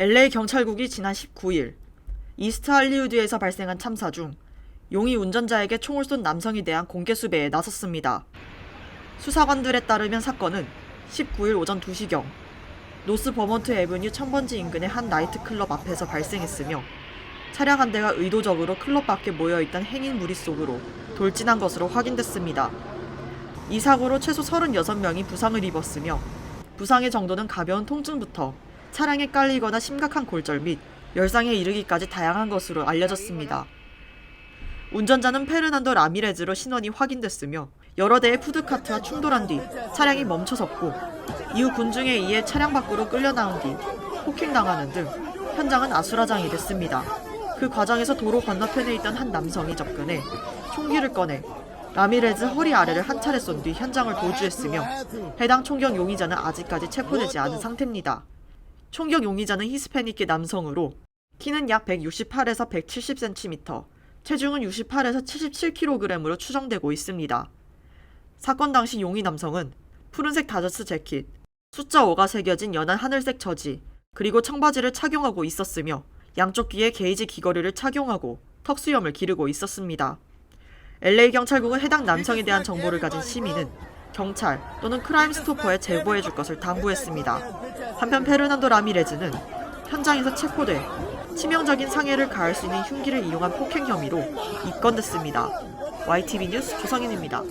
LA 경찰국이 지난 19일 이스트 할리우드에서 발생한 참사 중 용의 운전자에게 총을 쏜 남성에 대한 공개 수배에 나섰습니다. 수사관들에 따르면 사건은 19일 오전 2시경 노스 버먼트 애브뉴 천번지 인근의 한 나이트클럽 앞에서 발생했으며 차량 한 대가 의도적으로 클럽 밖에 모여있던 행인 무리 속으로 돌진한 것으로 확인됐습니다. 이 사고로 최소 36명이 부상을 입었으며 부상의 정도는 가벼운 통증부터 차량에 깔리거나 심각한 골절 및 열상에 이르기까지 다양한 것으로 알려졌습니다. 운전자는 페르난도 라미레즈로 신원이 확인됐으며 여러 대의 푸드카트와 충돌한 뒤 차량이 멈춰섰고 이후 군중에 의해 차량 밖으로 끌려 나온 뒤 폭행당하는 등 현장은 아수라장이 됐습니다. 그 과정에서 도로 건너편에 있던 한 남성이 접근해 총기를 꺼내 라미레즈 허리 아래를 한 차례 쏜 뒤 현장을 도주했으며 해당 총격 용의자는 아직까지 체포되지 않은 상태입니다. 총격 용의자는 히스패닉계 남성으로 키는 약 168에서 170cm, 체중은 68에서 77kg으로 추정되고 있습니다. 사건 당시 용의 남성은 푸른색 다저스 재킷, 숫자 5가 새겨진 연한 하늘색 저지, 그리고 청바지를 착용하고 있었으며 양쪽 귀에 게이지 귀걸이를 착용하고 턱수염을 기르고 있었습니다. LA 경찰국은 해당 남성에 대한 정보를 가진 시민은 경찰 또는 크라임 스토퍼에 제보해 줄 것을 당부했습니다. 한편 페르난도 라미레즈는 현장에서 체포돼 치명적인 상해를 가할 수 있는 흉기를 이용한 폭행 혐의로 입건됐습니다. YTV 뉴스 조성인입니다.